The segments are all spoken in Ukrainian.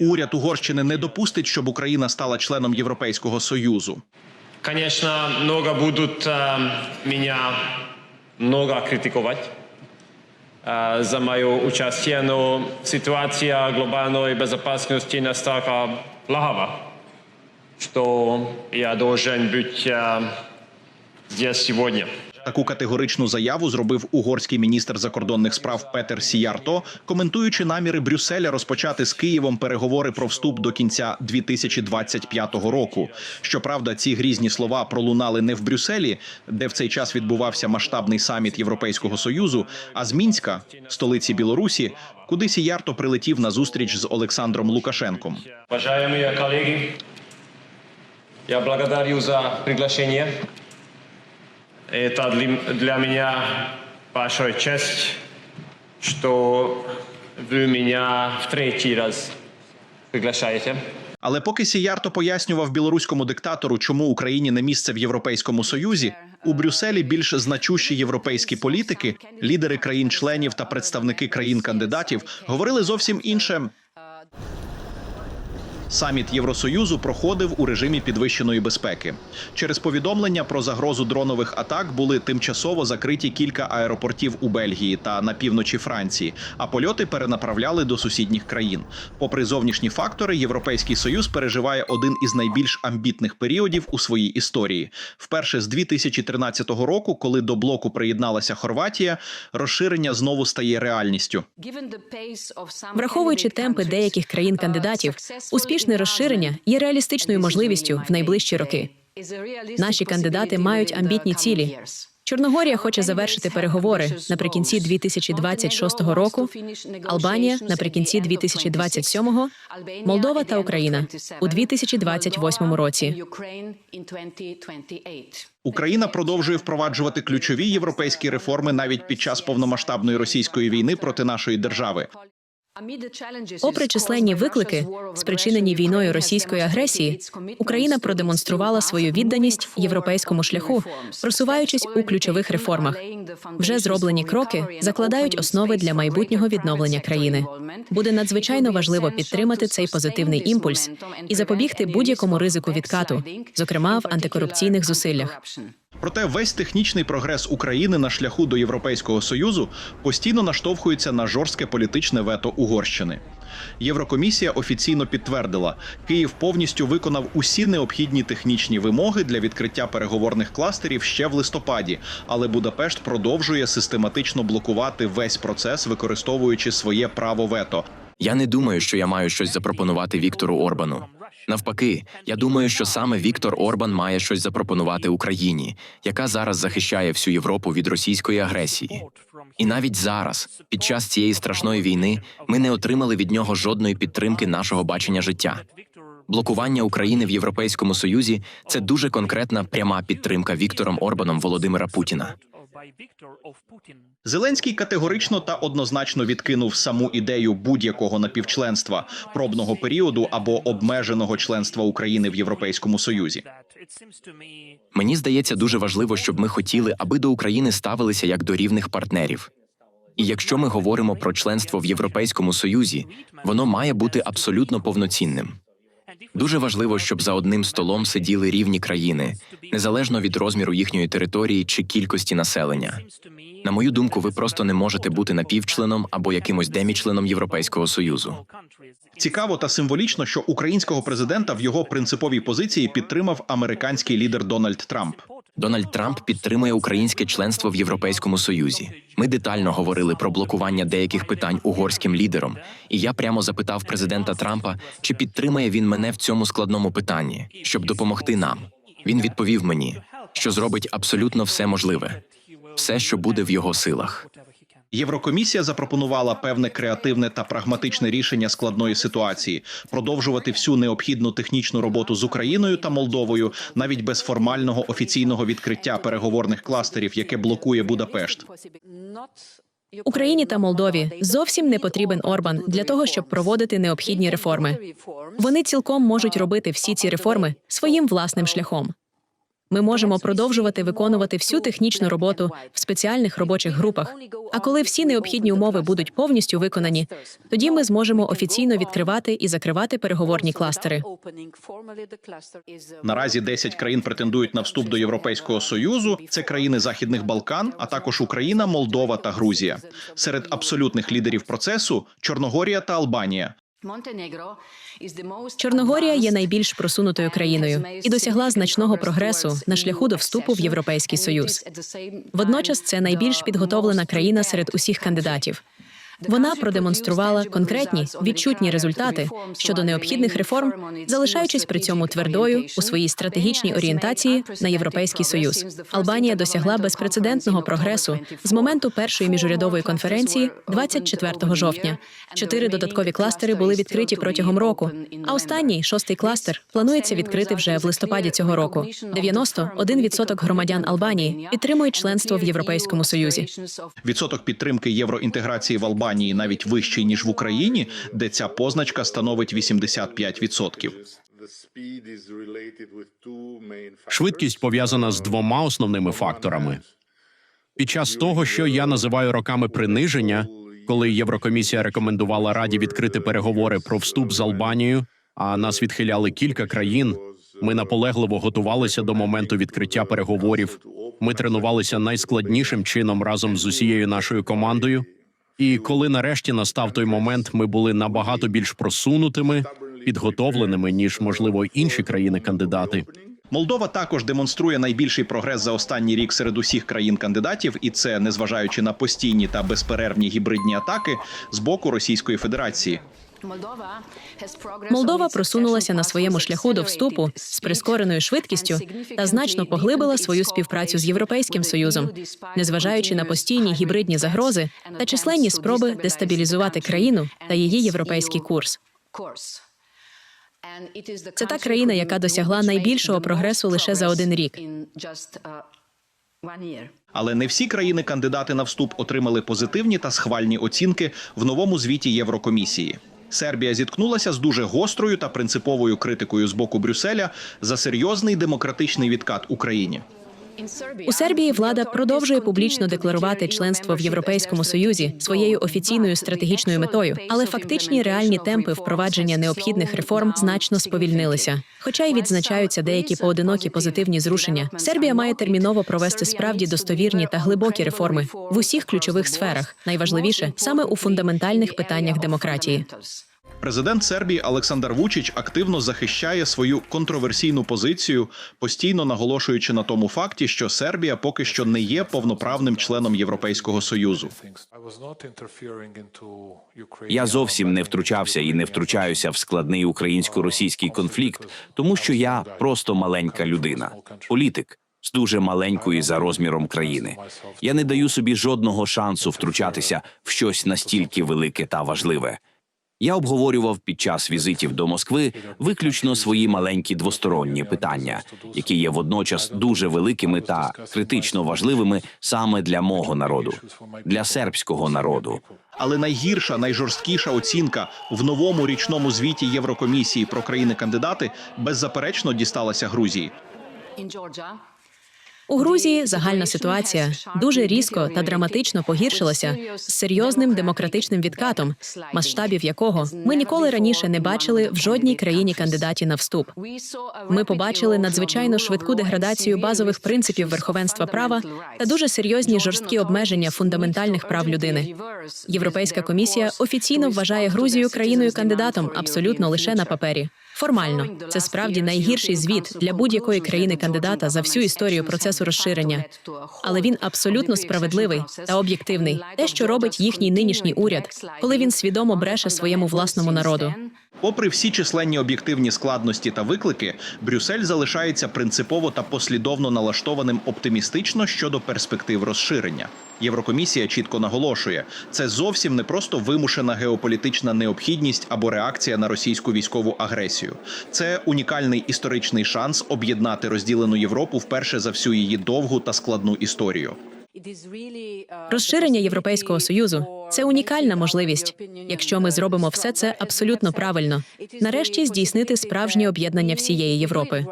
Уряд Угорщини не допустить, щоб Україна стала членом Європейського союзу. Конечно, много будут э, меня много критиковать э, за мое участие, но ситуация глобальной безопасности настолько плохова, что я должен быть э, здесь сегодня. Таку категоричну заяву зробив угорський міністр закордонних справ Петер Сіярто, коментуючи наміри Брюсселя розпочати з Києвом переговори про вступ до кінця 2025 року. Щоправда, ці грізні слова пролунали не в Брюсселі, де в цей час відбувався масштабний саміт Європейського союзу, а з Мінська, столиці Білорусі, куди Сіярто прилетів на зустріч з Олександром Лукашенком. Уважаемые коллеги, я благодарю за приглашение. Это для, для меня большая честь, что вы меня в третий раз приглашаете. Але поки Сіярто пояснював білоруському диктатору, чому Україні не місце в Європейському Союзі, у Брюсселі більш значущі європейські політики, лідери країн-членів та представники країн-кандидатів говорили зовсім інше. Саміт Євросоюзу проходив у режимі підвищеної безпеки. Через повідомлення про загрозу дронових атак були тимчасово закриті кілька аеропортів у Бельгії та на півночі Франції, а польоти перенаправляли до сусідніх країн. Попри зовнішні фактори, Європейський Союз переживає один із найбільш амбітних періодів у своїй історії. Вперше з 2013 року, коли до блоку приєдналася Хорватія, розширення знову стає реальністю. Враховуючи темпи деяких країн-кандидатів, успішне розширення є реалістичною можливістю в найближчі роки. Наші кандидати мають амбітні цілі. Чорногорія хоче завершити переговори наприкінці 2026 року, Албанія наприкінці 2027, Молдова та Україна у 2028 році. Україна продовжує впроваджувати ключові європейські реформи навіть під час повномасштабної російської війни проти нашої держави. Попри численні виклики, спричинені війною російської агресії, Україна продемонструвала свою відданість європейському шляху, просуваючись у ключових реформах. Вже зроблені кроки закладають основи для майбутнього відновлення країни. Буде надзвичайно важливо підтримати цей позитивний імпульс і запобігти будь-якому ризику відкату, зокрема в антикорупційних зусиллях. Проте весь технічний прогрес України на шляху до Європейського союзу постійно наштовхується на жорстке політичне вето Угорщини. Єврокомісія офіційно підтвердила, Київ повністю виконав усі необхідні технічні вимоги для відкриття переговорних кластерів ще в листопаді, але Будапешт продовжує систематично блокувати весь процес, використовуючи своє право вето. Я не думаю, що я маю щось запропонувати Віктору Орбану. Навпаки, я думаю, що саме Віктор Орбан має щось запропонувати Україні, яка зараз захищає всю Європу від російської агресії. І навіть зараз, під час цієї страшної війни, ми не отримали від нього жодної підтримки нашого бачення життя. Блокування України в Європейському Союзі це дуже конкретна пряма підтримка Віктором Орбаном Володимира Путіна. Зеленський категорично та однозначно відкинув саму ідею будь-якого напівчленства, пробного періоду або обмеженого членства України в Європейському Союзі. Мені здається дуже важливо, щоб ми хотіли, аби до України ставилися як до рівних партнерів. І якщо ми говоримо про членство в Європейському Союзі, воно має бути абсолютно повноцінним. Дуже важливо, щоб за одним столом сиділи рівні країни, незалежно від розміру їхньої території чи кількості населення. На мою думку, ви просто не можете бути напівчленом або якимось демічленом Європейського Союзу. Цікаво та символічно, що українського президента в його принциповій позиції підтримав американський лідер Дональд Трамп. Дональд Трамп підтримує українське членство в Європейському Союзі. Ми детально говорили про блокування деяких питань угорським лідером, і я прямо запитав президента Трампа, чи підтримає він мене в цьому складному питанні, щоб допомогти нам. Він відповів мені, що зробить абсолютно все можливе, все, що буде в його силах. Єврокомісія запропонувала певне креативне та прагматичне рішення складної ситуації продовжувати всю необхідну технічну роботу з Україною та Молдовою навіть без формального офіційного відкриття переговорних кластерів, яке блокує Будапешт. Україні та Молдові зовсім не потрібен Орбан для того, щоб проводити необхідні реформи. Вони цілком можуть робити всі ці реформи своїм власним шляхом. Ми можемо продовжувати виконувати всю технічну роботу в спеціальних робочих групах. А коли всі необхідні умови будуть повністю виконані, тоді ми зможемо офіційно відкривати і закривати переговорні кластери. Наразі 10 країн претендують на вступ до Європейського союзу. Це країни Західних Балкан, а також Україна, Молдова та Грузія. Серед абсолютних лідерів процесу Чорногорія та Албанія. Чорногорія є найбільш просунутою країною і досягла значного прогресу на шляху до вступу в Європейський Союз. Водночас це найбільш підготовлена країна серед усіх кандидатів. Вона продемонструвала конкретні відчутні результати щодо необхідних реформ, залишаючись при цьому твердою у своїй стратегічній орієнтації на європейський союз. Албанія досягла безпрецедентного прогресу з моменту першої міжурядової конференції 24 жовтня. Чотири додаткові кластери були відкриті протягом року. А останній шостий кластер планується відкрити вже в листопаді цього року. 91% громадян Албанії підтримують членство в Європейському Союзі. Відсоток підтримки євроінтеграції в Албанії навіть вищий ніж в Україні, де ця позначка становить 85%. Швидкість пов'язана з двома основними факторами. Під час того, що я називаю роками приниження, коли Єврокомісія рекомендувала Раді відкрити переговори про вступ з Албанією, а нас відхиляли кілька країн. Ми наполегливо готувалися до моменту відкриття переговорів. Ми тренувалися найскладнішим чином разом з усією нашою командою. І коли нарешті настав той момент, ми були набагато більш просунутими, підготовленими ніж можливо інші країни-кандидати. Молдова також демонструє найбільший прогрес за останній рік серед усіх країн-кандидатів, і це незважаючи на постійні та безперервні гібридні атаки з боку Російської Федерації. Молдова просунулася на своєму шляху до вступу з прискореною швидкістю та значно поглибила свою співпрацю з Європейським Союзом, незважаючи на постійні гібридні загрози та численні спроби дестабілізувати країну та її європейський курс. Це та країна, яка досягла найбільшого прогресу лише за один рік. Але не всі країни-кандидати на вступ отримали позитивні та схвальні оцінки в новому звіті Єврокомісії. Сербія зіткнулася з дуже гострою та принциповою критикою з боку Брюсселя за серйозний демократичний відкат Україні. У Сербії влада продовжує публічно декларувати членство в Європейському Союзі своєю офіційною стратегічною метою, але фактичні реальні темпи впровадження необхідних реформ значно сповільнилися. Хоча й відзначаються деякі поодинокі позитивні зрушення, Сербія має терміново провести справді достовірні та глибокі реформи в усіх ключових сферах, найважливіше саме у фундаментальних питаннях демократії. Президент Сербії Олександр Вучич активно захищає свою контроверсійну позицію, постійно наголошуючи на тому факті, що Сербія поки що не є повноправним членом Європейського союзу. Я зовсім не втручався і не втручаюся в складний українсько-російський конфлікт, тому що я просто маленька людина, політик з дуже маленької за розміром країни. Я не даю собі жодного шансу втручатися в щось настільки велике та важливе. Я обговорював під час візитів до Москви виключно свої маленькі двосторонні питання, які є водночас дуже великими та критично важливими саме для мого народу, для сербського народу. Але найгірша, найжорсткіша оцінка в новому річному звіті Єврокомісії про країни-кандидати беззаперечно дісталася Грузії. У Грузії загальна ситуація дуже різко та драматично погіршилася з серйозним демократичним відкатом, масштабів якого ми ніколи раніше не бачили в жодній країні кандидаті на вступ. Ми побачили надзвичайно швидку деградацію базових принципів верховенства права та дуже серйозні жорсткі обмеження фундаментальних прав людини. Європейська комісія офіційно вважає Грузію країною кандидатом абсолютно лише на папері. Формально це справді найгірший звіт для будь-якої країни кандидата за всю історію процесу розширення. Але він абсолютно справедливий та об'єктивний. Те, що робить їхній нинішній уряд, коли він свідомо бреше своєму власному народу. Попри всі численні об'єктивні складності та виклики, Брюссель залишається принципово та послідовно налаштованим оптимістично щодо перспектив розширення. Єврокомісія чітко наголошує, це зовсім не просто вимушена геополітична необхідність або реакція на російську військову агресію. Це унікальний історичний шанс об'єднати розділену Європу вперше за всю її довгу та складну історію. Розширення Європейського союзу це унікальна можливість, якщо ми зробимо все це абсолютно правильно. Нарешті здійснити справжнє об'єднання всієї Європи.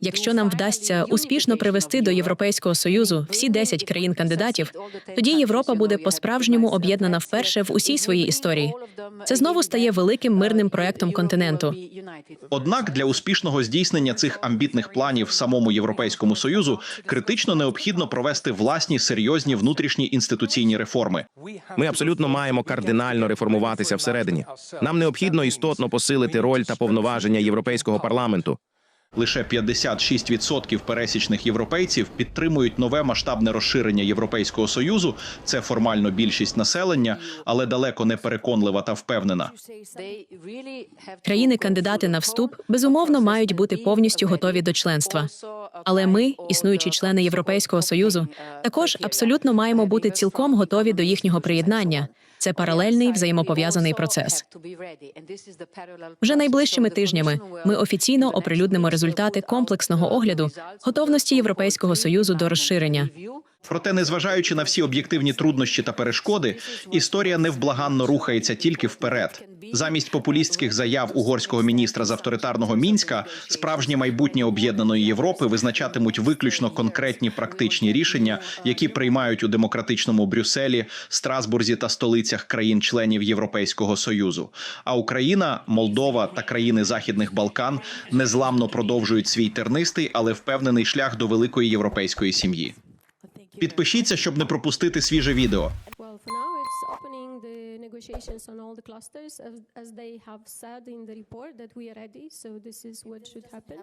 Якщо нам вдасться успішно привести до Європейського союзу всі 10 країн-кандидатів, тоді Європа буде по-справжньому об'єднана вперше в усій своїй історії. Це знову стає великим мирним проектом континенту. Однак для успішного здійснення цих амбітних планів самому європейському союзу критично необхідно провести власні серйозні внутрішні інституційні реформи. Ми абсолютно маємо кардинально реформуватися всередині. Нам необхідно істотно посилити роль та повноваження європейського парламенту. Лише 56% пересічних європейців підтримують нове масштабне розширення Європейського союзу. Це формально більшість населення, але далеко не переконлива та впевнена. Країни-кандидати на вступ безумовно мають бути повністю готові до членства. Але ми, існуючі члени Європейського союзу, також абсолютно маємо бути цілком готові до їхнього приєднання. Це паралельний взаємопов'язаний процес. Вже найближчими тижнями ми офіційно оприлюднимо результати комплексного огляду готовності Європейського союзу до розширення. Проте, незважаючи на всі об'єктивні труднощі та перешкоди, історія невблаганно рухається тільки вперед. Замість популістських заяв угорського міністра з авторитарного мінська справжнє майбутнє об'єднаної Європи визначатимуть виключно конкретні практичні рішення, які приймають у демократичному Брюсселі, Страсбурзі та столицях країн-членів Європейського союзу. А Україна, Молдова та країни Західних Балкан незламно продовжують свій тернистий, але впевнений шлях до великої європейської сім'ї. Підпишіться, щоб не пропустити свіже відео. The report that we are ready. So this is what should happen.